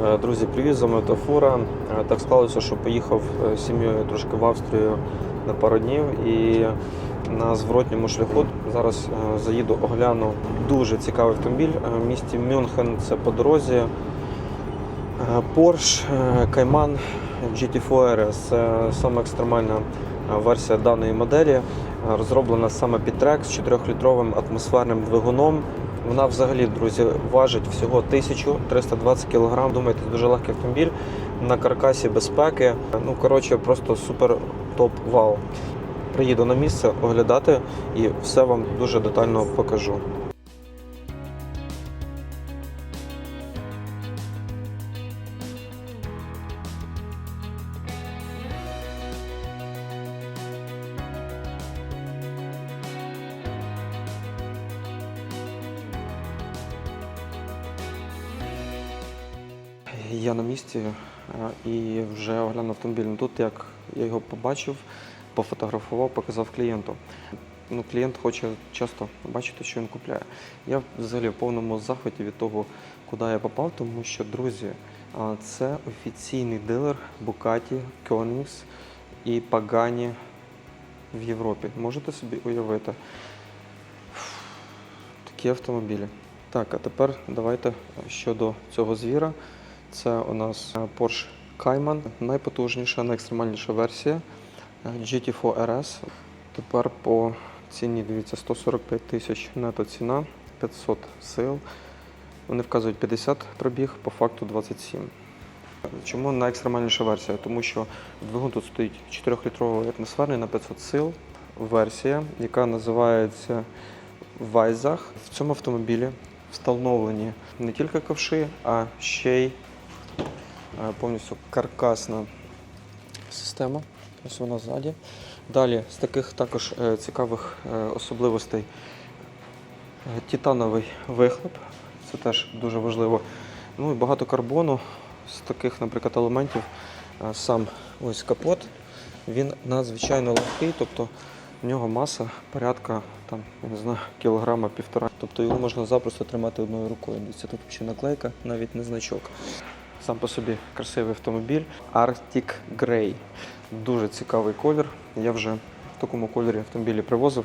Е, Друзі, привіт, з вами Автофура. Е, Так склалося, що поїхав е, з сім'єю трошки в Австрію на пару днів і на зворотньому шляху зараз заїду, огляну дуже цікавий автомобіль в місті Мюнхен. Це по дорозі. Porsche Cayman GT4 RS. Це саме екстремальна версія даної моделі, розроблена саме під трек з 4-літровим атмосферним двигуном. Вона взагалі, друзі, важить всього 1320 кг. Думаєте, дуже легкий автомобіль на каркасі безпеки. Ну, коротше, просто супер топ вау. Приїду на місце оглядати і все вам дуже детально покажу. Я на місці е, і вже оглянув автомобіль. Ну, Тут як я його побачив, пофотографував, показав клієнту. Ну, клієнт хоче часто бачити, що він купляє. Я взагалі в повному захваті від того, куди я попав, тому що, друзі, це офіційний дилер Bugatti, Koenigs і Pagani в Європі. Можете собі уявити? Такі автомобілі. Так, а тепер давайте щодо цього звіра. Це у нас е, Porsche Cayman, найпотужніша, найекстремальніша версія е, GT4 RS. Тепер по ціні, дивіться, 145 тисяч нето ціна, 500 сил. Вони вказують 50 пробіг, по факту 27. Чому найекстремальніша версія? Тому що двигун тут стоїть 4-літровий атмосферний на 500 сил. Версія, яка називається Вайзах. В цьому автомобілі встановлені не тільки ковши, а ще й повністю каркасна система. Ось вона ззаді. Далі з таких також е, цікавих е, особливостей е, титановий вихлоп. Це теж дуже важливо. Ну і багато карбону з таких, наприклад, елементів. Е, Сам ось капот. Він надзвичайно легкий, тобто в нього маса порядка там, я не знаю, кілограма півтора. Тобто його можна запросто тримати одною рукою. Дивіться, тут ще наклейка, навіть не значок. Сам по собі красивий автомобіль Arctic Grey. Дуже цікавий колір. Я вже в такому кольорі автомобілі привозив.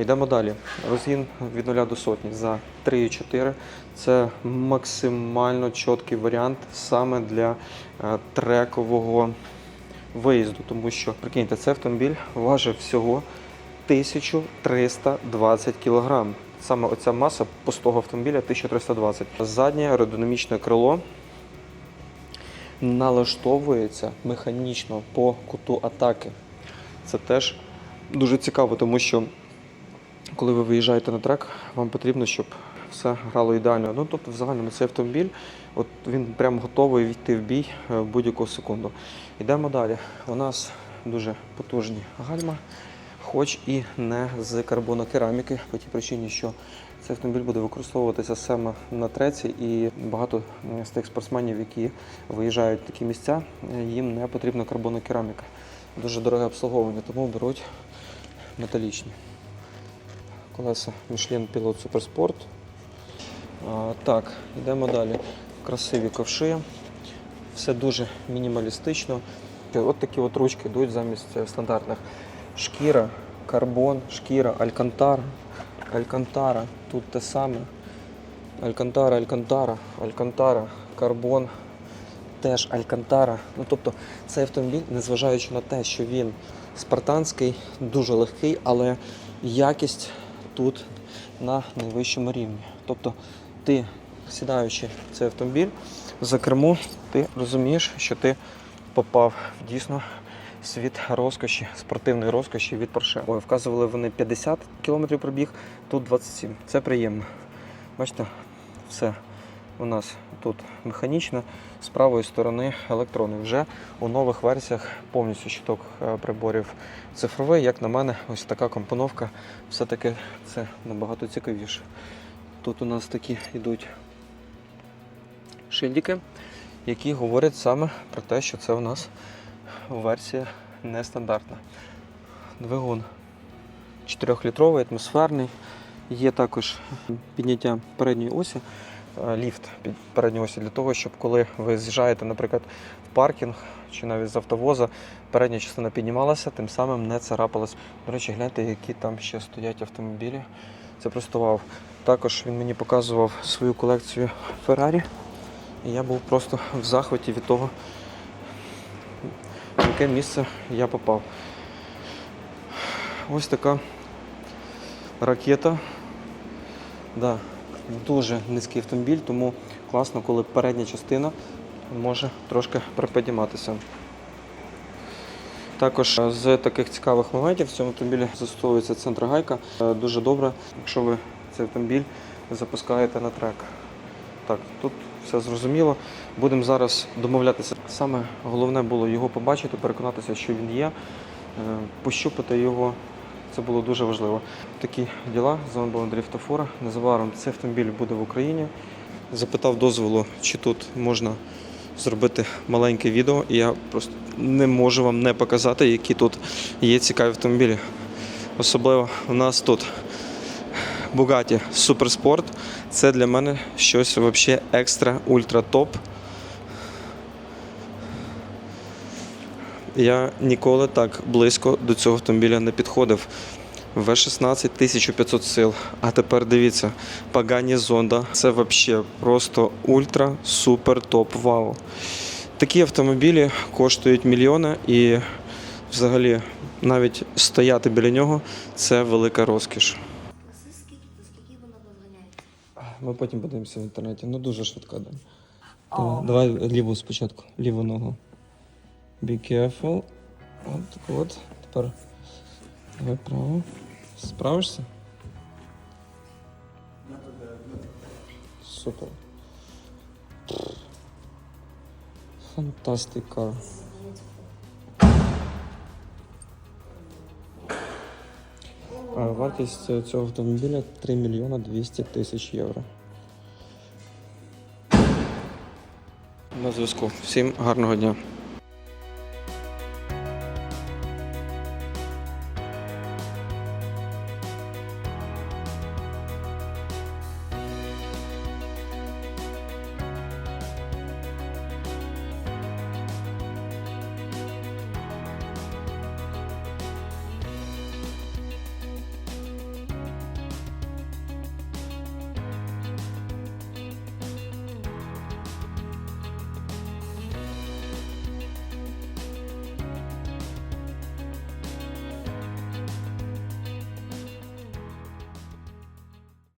Йдемо далі. Розгін від 0 до сотні за 3,4. Це максимально чіткий варіант саме для е, трекового виїзду, тому що прикиньте, цей автомобіль важить всього 1320 кг. Саме оця маса пустого автомобіля 1320. Заднє аеродинамічне крило налаштовується механічно по куту атаки. Це теж дуже цікаво, тому що коли ви виїжджаєте на трек, вам потрібно, щоб все грало ідеально. Ну тобто, в загальному цей автомобіль, от він прям готовий війти в бій е, будь-яку секунду. Йдемо далі. У нас дуже потужні гальма, хоч і не з карбонокераміки, по тій причині, що цей автомобіль буде використовуватися саме на треці, і багато з тих спортсменів, які виїжджають в такі місця, їм не потрібна карбонокераміка. Дуже дороге обслуговування, тому беруть металічні. Колеса Michelin Pilot Super Sport. А, так, йдемо далі. Красиві ковши. Все дуже мінімалістично. От такі от ручки йдуть замість е, стандартних. Шкіра, карбон, шкіра, алькантара. Алькантара. Тут те саме. Алькантара, алькантара, алькантара, карбон, теж алькантара. Ну тобто цей автомобіль, незважаючи на те, що він спартанський, дуже легкий, але якість тут на найвищому рівні. Тобто ти, сідаючи в цей автомобіль за кермо, ти розумієш, що ти попав дійсно світ розкоші, спортивної розкоші від Porsche. Ой, вказували вони 50 км пробіг, тут 27. Це приємно. Бачите, все у нас тут механічно, з правої сторони електрони. Вже у нових версіях повністю щиток е, приборів цифровий. Як на мене, ось така компоновка все-таки це набагато цікавіше. Тут у нас такі йдуть шильдики, які говорять саме про те, що це у нас версія нестандартна. Двигун 4-літровий, атмосферний. Є також підняття передньої осі. е, ліфт під передньої осі для того, щоб коли ви з'їжджаєте, наприклад, в паркінг чи навіть з автовоза, передня частина піднімалася, тим самим не царапалась. До речі, гляньте, які там ще стоять автомобілі. Це просто вау. Також він мені показував свою колекцію Феррарі. І я був просто в захваті від того, в яке місце я попав. Ось така ракета. Да, дуже низький автомобіль, тому класно, коли передня частина може трошки приподніматися. Також з таких цікавих моментів в цьому автомобілі застосовується центрогайка. Е, Дуже добре, якщо ви цей автомобіль запускаєте на трек. Так, тут все зрозуміло. Будемо зараз домовлятися. Саме головне було його побачити, переконатися, що він є, е, пощупати його. Це було дуже важливо. Такі діла з вами був Андрій Фтофора. Незабаром цей автомобіль буде в Україні. Запитав дозволу, чи тут можна зробити маленьке відео, і я просто не можу вам не показати, які тут є цікаві автомобілі. Особливо у нас тут Bugatti Supersport. Це для мене щось взагалі екстра ультра топ. Я ніколи так близько до цього автомобіля не підходив. В16 1500 сил. А тепер дивіться, Pagani Zonda. Це взагалі просто ультра супер топ вау. Такі автомобілі коштують мільйони і взагалі навіть стояти біля нього це велика розкіш. Ми потім подивимося в інтернеті. Ну дуже швидка. Да. О. Давай ліву спочатку, ліву ногу. Be careful. От так от. Тепер давай право. Справишся? Супер. Фантастик Вартість цього автомобіля 3 мільйона 200 тисяч євро. На зв'язку. Всім гарного дня.